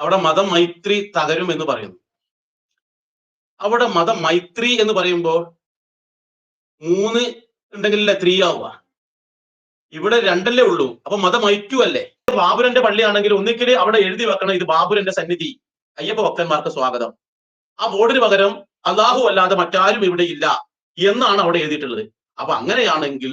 അവിടെ മതമൈത്രി തകരും എന്ന് പറയുന്നു. അവിടെ മതമൈത്രി എന്ന് പറയുമ്പോൾ മൂന്ന് ഉണ്ടെങ്കിലല്ലേ ത്രീ ആവുക? ഇവിടെ രണ്ടല്ലേ ഉള്ളൂ. അപ്പൊ മതമൈറ്റു അല്ലേ? ബാബുരന്റെ പള്ളിയാണെങ്കിൽ ഒന്നിക്കൽ അവിടെ എഴുതി വെക്കണം ഇത് ബാബുരന്റെ സന്നിധി. അയ്യപ്പ ഭക്തന്മാർക്ക് സ്വാഗതം. ആ ബോർഡിന് പകരം അള്ളാഹു അല്ലാതെ മറ്റാരും ഇവിടെ ഇല്ല എന്നാണ് അവിടെ എഴുതിയിട്ടുള്ളത്. അപ്പൊ അങ്ങനെയാണെങ്കിൽ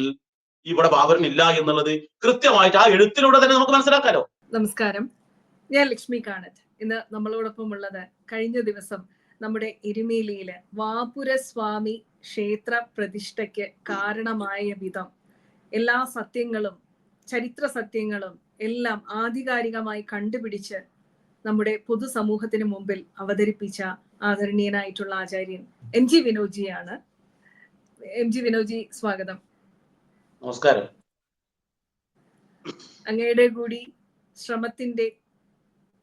ഇവിടെ ബാബുരൻ ഇല്ല എന്നുള്ളത് കൃത്യമായിട്ട് ആ എഴുത്തിലൂടെ തന്നെ നമുക്ക് മനസ്സിലാക്കാലോ. നമസ്കാരം. ഞാൻ ലക്ഷ്മി കാണത്ത് ഇന്ന് നമ്മളോടൊപ്പം ഉള്ളത് കഴിഞ്ഞ ദിവസം നമ്മുടെ എരുമേലിയിലെ വാപുരസ്വാമി ക്ഷേത്ര പ്രതിഷ്ഠയ്ക്ക് കാരണമായ വിധം എല്ലാ സത്യങ്ങളും ചരിത്ര സത്യങ്ങളും എല്ലാം ആധികാരികമായി കണ്ടുപിടിച്ച് നമ്മുടെ പൊതുസമൂഹത്തിന് മുമ്പിൽ അവതരിപ്പിച്ച ആദരണീയനായിട്ടുള്ള ആചാര്യൻ എം ജി വിനോജിയാണ്. എം ജി വിനോജി സ്വാഗതം. നമസ്കാരം. അങ്ങയുടെ കൂടി ശ്രമത്തിന്റെ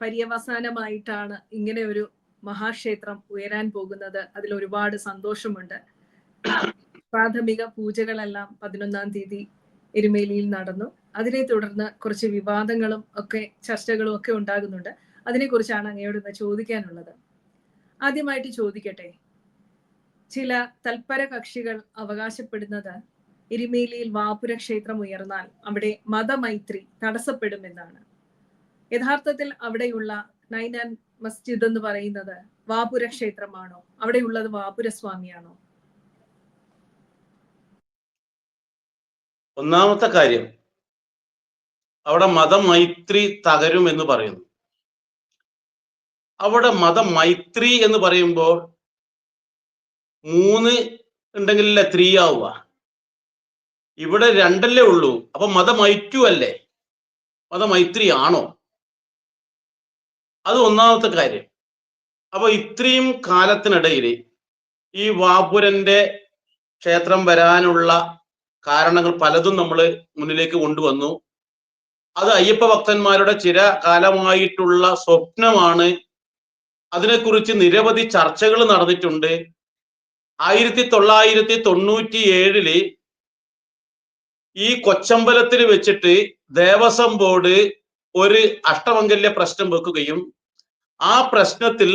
പര്യവസാനമായിട്ടാണ് ഇങ്ങനെ ഒരു മഹാക്ഷേത്രം ഉയരാൻ പോകുന്നത്. അതിൽ ഒരുപാട് സന്തോഷമുണ്ട്. പ്രാഥമിക പൂജകളെല്ലാം പതിനൊന്നാം തീയതി എരുമേലിയിൽ നടന്നു. അതിനെ തുടർന്ന് കുറച്ച് വിവാദങ്ങളും ഒക്കെ ചർച്ചകളും ഒക്കെ ഉണ്ടാകുന്നുണ്ട്. അതിനെക്കുറിച്ചാണ് അങ്ങയോട് ഇന്ന് ചോദിക്കാനുള്ളത്. ആദ്യമായിട്ട് ചോദിക്കട്ടെ? ചില തൽപര കക്ഷികൾ അവകാശപ്പെടുന്നത് എരുമേലിയിൽ വാപുര ക്ഷേത്രം ഉയർന്നാൽ അവിടെ മതമൈത്രി തടസ്സപ്പെടുമെന്നാണ്. യഥാർത്ഥത്തിൽ അവിടെയുള്ള നൈനാൻ മസ്ജിദ് എന്ന് പറയുന്നത് വാപുര ക്ഷേത്രമാണോ? അവിടെയുള്ളത് വാപുര സ്വാമിയാണോ ഒന്നാമത്തെ കാര്യം അവിടെ മതമൈത്രി തകരും എന്ന് പറയുന്നു. അവിടെ മതമൈത്രി എന്ന് പറയുമ്പോൾ മൂന്ന് ഉണ്ടെങ്കിലല്ലേ ത്രീ ആവുക? ഇവിടെ രണ്ടല്ലേ ഉള്ളൂ. അപ്പൊ മതമൈറ്റു അല്ലേ മതമൈത്രി ആണോ അത് ഒന്നാമത്തെ കാര്യം. അപ്പൊ ഇത്രയും കാലത്തിനിടയിൽ ഈ വാപുരന്റെ ക്ഷേത്രം വരാനുള്ള കാരണങ്ങൾ പലതും നമ്മൾ മുന്നിലേക്ക് കൊണ്ടുവന്നു. അത് അയ്യപ്പ ഭക്തന്മാരുടെ ചില കാലമായിട്ടുള്ള സ്വപ്നമാണ്. അതിനെക്കുറിച്ച് നിരവധി ചർച്ചകൾ നടന്നിട്ടുണ്ട്. ആയിരത്തി തൊള്ളായിരത്തി തൊണ്ണൂറ്റി ഏഴിൽ ഈ കൊച്ചമ്പലത്തിൽ വെച്ചിട്ട് ദേവസ്വം ബോർഡ് ഒരു അഷ്ടമംഗല്യ പ്രശ്നം വെക്കുകയും ആ പ്രശ്നത്തിൽ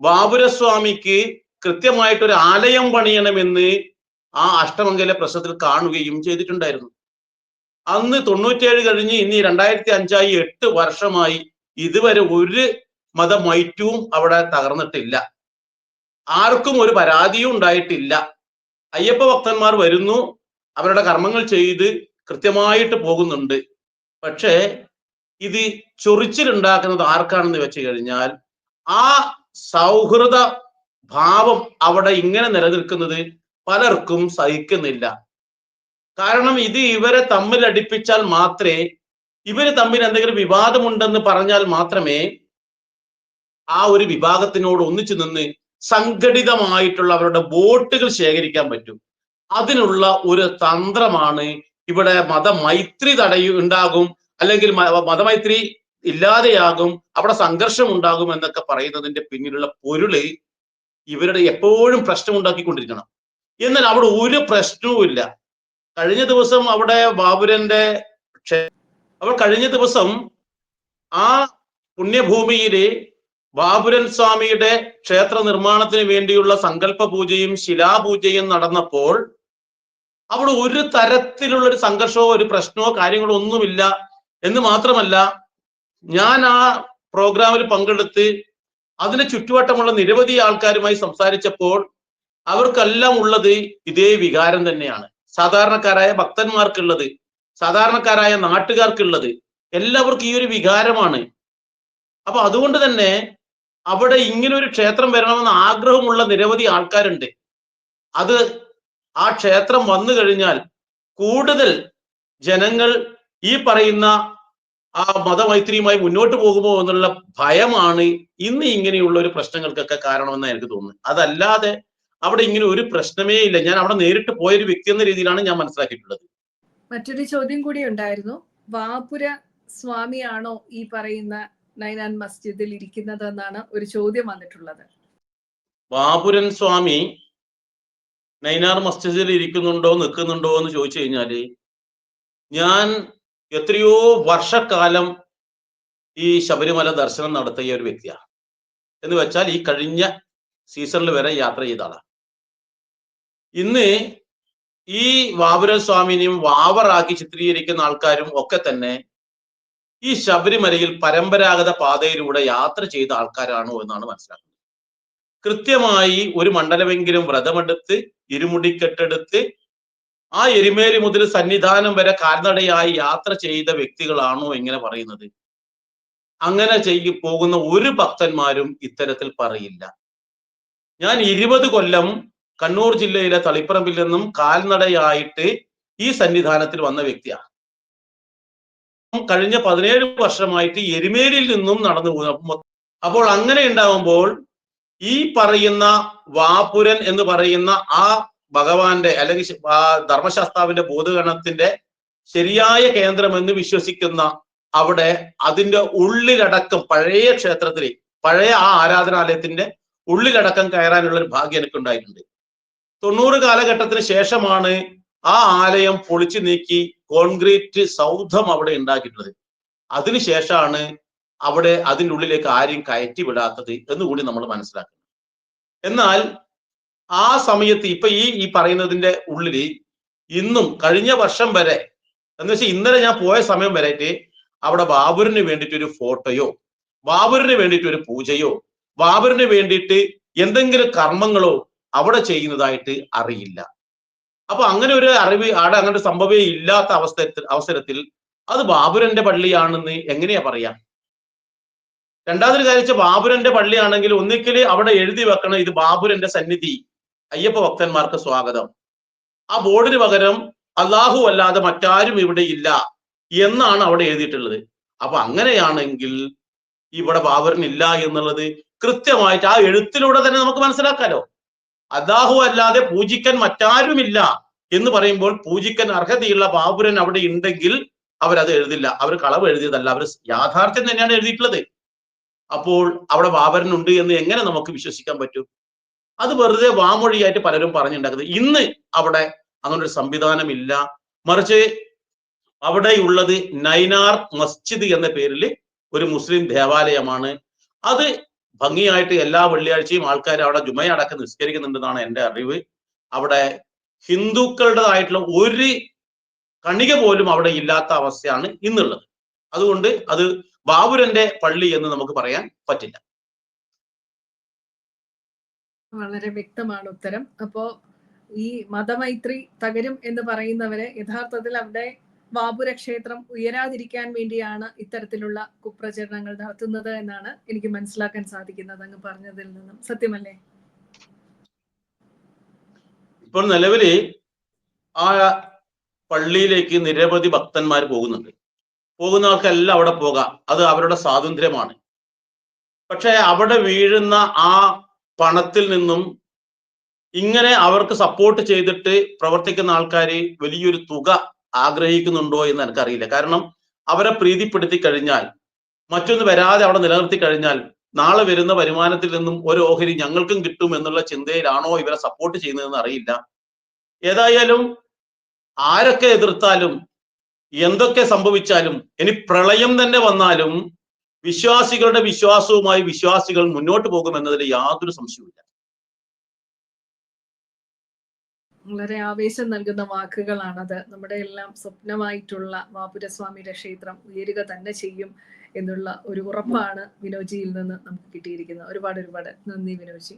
ബാബുരസ്വാമിക്ക് കൃത്യമായിട്ടൊരു ആലയം പണിയണമെന്ന് ആ അഷ്ടമംഗല്യ പ്രശ്നത്തിൽ കാണുകയും ചെയ്തിട്ടുണ്ടായിരുന്നു. അന്ന് തൊണ്ണൂറ്റിയേഴ് കഴിഞ്ഞ് ഇനി രണ്ടായിരത്തി അഞ്ചായി എട്ട് വർഷമായി ഇതുവരെ ഒരു മതമൈറ്റവും അവിടെ തകർന്നിട്ടില്ല. ആർക്കും ഒരു പരാതിയും ഉണ്ടായിട്ടില്ല. അയ്യപ്പ ഭക്തന്മാർ വരുന്നു അവരുടെ കർമ്മങ്ങൾ ചെയ്ത് കൃത്യമായിട്ട് പോകുന്നുണ്ട്. പക്ഷേ ഇത് ചൊറിച്ചിലുണ്ടാക്കുന്നത് ആർക്കാണെന്ന് വെച്ച് കഴിഞ്ഞാൽ ആ സൗഹൃദ ഭാവം അവിടെ ഇങ്ങനെ നിലനിൽക്കുന്നത് പലർക്കും സഹിക്കുന്നില്ല. കാരണം ഇത് ഇവരെ തമ്മിൽ അടിപ്പിച്ചാൽ മാത്രമേ ഇവർ തമ്മിൽ എന്തെങ്കിലും വിവാദമുണ്ടെന്ന് പറഞ്ഞാൽ മാത്രമേ ആ ഒരു വിഭാഗത്തിനോട് ഒന്നിച്ചു നിന്ന് സംഘടിതമായിട്ടുള്ള അവരുടെ വോട്ടുകൾ ശേഖരിക്കാൻ പറ്റും. അതിനുള്ള ഒരു തന്ത്രമാണ് ഇവിടെ മതമൈത്രി തടയു ഉണ്ടാകും. അല്ലെങ്കിൽ മതമൈത്രി ഇല്ലാതെയാകും അവിടെ സംഘർഷം ഉണ്ടാകും എന്നൊക്കെ പറയുന്നതിന്റെ പിന്നിലുള്ള പൊരുൾ ഇവരുടെ എപ്പോഴും പ്രശ്നം ഉണ്ടാക്കിക്കൊണ്ടിരിക്കണം എന്നാൽ അവിടെ ഒരു പ്രശ്നവും ഇല്ല കഴിഞ്ഞ ദിവസം അവിടെ ബാബുരന്റെ അവൾ കഴിഞ്ഞ ദിവസം ആ പുണ്യഭൂമിയിൽ ബാബുരൻ സ്വാമിയുടെ ക്ഷേത്ര നിർമ്മാണത്തിന് വേണ്ടിയുള്ള സങ്കല്പ പൂജയും ശിലാപൂജയും നടന്നപ്പോൾ അവിടെ ഒരു തരത്തിലുള്ള ഒരു സംഘർഷമോ ഒരു പ്രശ്നമോ കാര്യങ്ങളോ ഒന്നുമില്ല. എന്ന് മാത്രമല്ല ഞാൻ ആ പ്രോഗ്രാമിൽ പങ്കെടുത്ത് അതിന് ചുറ്റുവട്ടമുള്ള നിരവധി ആൾക്കാരുമായി സംസാരിച്ചപ്പോൾ അവർക്കെല്ലാം ഉള്ളത് ഇതേ വികാരം തന്നെയാണ്. സാധാരണക്കാരായ ഭക്തന്മാർക്കുള്ളത് സാധാരണക്കാരായ നാട്ടുകാർക്കുള്ളത് എല്ലാവർക്കും ഈ ഒരു വികാരമാണ്. അപ്പൊ അതുകൊണ്ട് തന്നെ അവിടെ ഇങ്ങനെ ഒരു ക്ഷേത്രം വരണമെന്ന് ആഗ്രഹമുള്ള നിരവധി ആൾക്കാരുണ്ട്. അത് ആ ക്ഷേത്രം വന്നു കഴിഞ്ഞാൽ കൂടുതൽ ജനങ്ങൾ ഈ പറയുന്ന ആ മതമൈത്രിയുമായി മുന്നോട്ട് പോകുമോ എന്നുള്ള ഭയമാണ് ഇന്ന് ഇങ്ങനെയുള്ള ഒരു പ്രശ്നങ്ങൾക്കൊക്കെ കാരണമെന്ന് എനിക്ക് തോന്നുന്നത്. അതല്ലാതെ അവിടെ ഇങ്ങനെ ഒരു പ്രശ്നമേ ഇല്ല. ഞാൻ അവിടെ നേരിട്ട് പോയൊരു വ്യക്തി എന്ന രീതിയിലാണ് ഞാൻ മനസ്സിലാക്കിയിട്ടുള്ളത്. മറ്റൊരു ചോദ്യം കൂടി ഉണ്ടായിരുന്നു. വാപുര സ്വാമിയാണോ ഈ പറയുന്ന നൈനാൻ മസ്ജിദിൽ ഇരിക്കുന്നത് എന്നാണ് ഒരു ചോദ്യം വന്നിട്ടുള്ളത്. ബാപുരൻ സ്വാമി നൈനാർ മസ്ജിദിൽ ഇരിക്കുന്നുണ്ടോ നിൽക്കുന്നുണ്ടോ എന്ന് ചോദിച്ചു കഴിഞ്ഞാൽ ഞാൻ എത്രയോ വർഷക്കാലം ഈ ശബരിമല ദർശനം നടത്തിയ ഒരു വ്യക്തിയാണ്. എന്ന് വെച്ചാൽ ഈ കഴിഞ്ഞ സീസണിൽ വരെ യാത്ര ചെയ്ത ആളാണ്. ഇന്ന് ഈ വാപുരൻ സ്വാമിനെയും വാവറാക്കി ചിത്രീകരിക്കുന്ന ആൾക്കാരും ഒക്കെ തന്നെ ഈ ശബരിമലയിൽ പരമ്പരാഗത പാതയിലൂടെ യാത്ര ചെയ്ത ആൾക്കാരാണോ എന്നാണ് മനസ്സിലാക്കുന്നത്. കൃത്യമായി ഒരു മണ്ഡലമെങ്കിലും വ്രതമെടുത്ത് ഇരുമുടിക്കെട്ടെടുത്ത് ആ എരുമേലി മുതൽ സന്നിധാനം വരെ കാൽനടയായി യാത്ര ചെയ്ത വ്യക്തികളാണോ ഇങ്ങനെ പറയുന്നത്? അങ്ങനെ ചെയ്യി പോകുന്ന ഒരു ഭക്തന്മാരും ഇത്തരത്തിൽ പറയില്ല. ഞാൻ ഇരുപത് കൊല്ലം കണ്ണൂർ ജില്ലയിലെ തളിപ്പറമ്പിൽ നിന്നും കാൽനടയായിട്ട് ഈ സന്നിധാനത്തിൽ വന്ന വ്യക്തിയാണ്. കഴിഞ്ഞ പതിനേഴ് വർഷമായിട്ട് എരുമേലിയിൽ നിന്നും നടന്നു പോകുന്ന അപ്പോൾ അങ്ങനെ ഉണ്ടാവുമ്പോൾ ഈ പറയുന്ന വാപുരൻ എന്ന് പറയുന്ന ആ ഭഗവാന്റെ അല്ലെങ്കിൽ ആ ധർമ്മശാസ്ത്രാവിന്റെ ബോധഗണത്തിന്റെ ശരിയായ കേന്ദ്രം എന്ന് വിശ്വസിക്കുന്ന അവിടെ അതിന്റെ ഉള്ളിലടക്കം പഴയ ക്ഷേത്രത്തിൽ പഴയ ആ ആരാധനാലയത്തിന്റെ ഉള്ളിലടക്കം കയറാനുള്ള ഒരു ഭാഗ്യം എനിക്ക് ഉണ്ടായിട്ടുണ്ട് തൊണ്ണൂറ് കാലഘട്ടത്തിന് ശേഷമാണ് ആ ആലയം പൊളിച്ചു നീക്കി കോൺക്രീറ്റ് സൗധം അവിടെ ഉണ്ടാക്കിയിട്ടുള്ളത്. അതിനുശേഷമാണ് അവിടെ അതിന്റെ ഉള്ളിലേക്ക് ആരെയും കയറ്റി വിടാത്തത് എന്നുകൂടി നമ്മൾ മനസ്സിലാക്കുന്നത്. എന്നാൽ ആ സമയത്ത് ഇപ്പൊ ഈ ഈ പറയുന്നതിന്റെ ഉള്ളിൽ ഇന്നും കഴിഞ്ഞ വർഷം വരെ എന്ന് വെച്ചാൽ ഇന്നലെ ഞാൻ പോയ സമയം വരെയിട്ട് അവിടെ ബാബുറിന് വേണ്ടിയിട്ട് ഒരു ഫോട്ടോയോ ബാബുറിന് വേണ്ടിയിട്ട് ഒരു പൂജയോ ബാബുറിന് വേണ്ടിയിട്ട് എന്തെങ്കിലും കർമ്മങ്ങളോ അവിടെ ചെയ്യുന്നതായിട്ട് അറിയില്ല. അപ്പൊ അങ്ങനെ ഒരു അറിവ് അവിടെ അങ്ങനെ സംഭവേ ഇല്ലാത്ത അവസ്ഥ അവസരത്തിൽ അത് ബാബുരന്റെ പള്ളിയാണെന്ന് എങ്ങനെയാ പറയാ? രണ്ടാമതൊരു കാര്യം ബാബുരന്റെ പള്ളിയാണെങ്കിൽ ഒന്നിക്കൽ അവിടെ എഴുതി വെക്കണം ഇത് ബാബുരന്റെ സന്നിധി. അയ്യപ്പ ഭക്തന്മാർക്ക് സ്വാഗതം. ആ ബോർഡിന് പകരം അള്ളാഹു അല്ലാതെ മറ്റാരും ഇവിടെ ഇല്ല എന്നാണ് അവിടെ എഴുതിയിട്ടുള്ളത്. അപ്പൊ അങ്ങനെയാണെങ്കിൽ ഇവിടെ ബാബറിനില്ല എന്നുള്ളത് കൃത്യമായിട്ട് ആ എഴുത്തിലൂടെ തന്നെ നമുക്ക് മനസ്സിലാക്കാലോ. അള്ളാഹു അല്ലാതെ പൂജിക്കാൻ മറ്റാരുമില്ല എന്ന് പറയുമ്പോൾ പൂജിക്കാൻ അർഹതയുള്ള ബാബുരൻ അവിടെ ഉണ്ടെങ്കിൽ അവരത് എഴുതില്ല. അവർ കളവ് എഴുതിയതല്ല. അവർ യാഥാർത്ഥ്യം തന്നെയാണ് എഴുതിയിട്ടുള്ളത്. അപ്പോൾ അവിടെ ബാബരൻ ഉണ്ട് എന്ന് എങ്ങനെ നമുക്ക് വിശ്വസിക്കാൻ പറ്റും? അത് വെറുതെ വാമൊഴിയായിട്ട് പലരും പറഞ്ഞുണ്ടാക്കുന്നത് ഇന്ന് അവിടെ അങ്ങനൊരു സംവിധാനം ഇല്ല മറിച്ച് അവിടെയുള്ളത് നൈനാർ മസ്ജിദ് എന്ന പേരിൽ ഒരു മുസ്ലിം ദേവാലയമാണ്. അത് ഭംഗിയായിട്ട് എല്ലാ വെള്ളിയാഴ്ചയും ആൾക്കാർ അവിടെ ജുമയടക്കം നിസ്കരിക്കുന്നുണ്ടെന്നാണ് എന്റെ അറിവ്. അവിടെ ഹിന്ദുക്കളുടേതായിട്ടുള്ള ഒരു കണിക പോലും അവിടെ ഇല്ലാത്ത അവസ്ഥയാണ് ഇന്നുള്ളത്. അതുകൊണ്ട് അത് ബാബുരന്റെ പള്ളി എന്ന് നമുക്ക് പറയാൻ പറ്റില്ല. വളരെ വ്യക്തമാണ് ഉത്തരം. അപ്പോ ഈ മതമൈത്രി തകരും എന്ന് പറയുന്നവരെ യഥാർത്ഥത്തിൽ അവിടെ വാപുര ക്ഷേത്രം ഉയരാതിരിക്കാൻ വേണ്ടിയാണ് ഇത്തരത്തിലുള്ള കുപ്രചരണങ്ങൾ നടത്തുന്നത് എന്നാണ് എനിക്ക് മനസ്സിലാക്കാൻ സാധിക്കുന്നത് അങ്ങ് പറഞ്ഞതിൽ നിന്നും. സത്യമല്ലേ? ഇപ്പോൾ നിലവിൽ ആ പള്ളിയിലേക്ക് നിരവധി ഭക്തന്മാർ പോകുന്നുണ്ട്. പോകുന്ന ആൾക്കെല്ലാം അവിടെ പോകാം. അത് അവരുടെ സ്വാതന്ത്ര്യമാണ്. പക്ഷെ അവിടെ വീഴുന്ന ആ പണത്തിൽ നിന്നും ഇങ്ങനെ അവർക്ക് സപ്പോർട്ട് ചെയ്തിട്ട് പ്രവർത്തിക്കുന്ന ആൾക്കാർ വലിയൊരു തുക ആഗ്രഹിക്കുന്നുണ്ടോ എന്ന് എനിക്കറിയില്ല. കാരണം അവരെ പ്രീതിപ്പെടുത്തി കഴിഞ്ഞാൽ മറ്റൊന്ന് വരാതെ അവിടെ നിലനിർത്തി കഴിഞ്ഞാൽ നാളെ വരുന്ന വരുമാനത്തിൽ നിന്നും ഒരു ഓഹരി ഞങ്ങൾക്കും കിട്ടും എന്നുള്ള ചിന്തയിലാണോ ഇവരെ സപ്പോർട്ട് ചെയ്യുന്നതെന്ന് അറിയില്ല. ഏതായാലും ആരൊക്കെ എതിർത്താലും എന്തൊക്കെ സംഭവിച്ചാലും ഇനി പ്രളയം തന്നെ വന്നാലും വിശ്വാസികളുടെ വിശ്വാസവുമായി വിശ്വാസികൾ മുന്നോട്ട് പോകും എന്നതിൽ യാതൊരു സംശയവുമില്ല. വളരെ ആവേശം നൽകുന്ന വാക്കുകളാണത്. നമ്മുടെ എല്ലാം സ്വപ്നമായിട്ടുള്ള വാപുരസ്വാമിയുടെ ക്ഷേത്രം ഉയരുക തന്നെ ചെയ്യും എന്നുള്ള ഒരു ഉറപ്പാണ് വിനോജിയിൽ നിന്ന് നമുക്ക് കിട്ടിയിരിക്കുന്നത്. ഒരുപാട് ഒരുപാട് നന്ദി വിനോജി.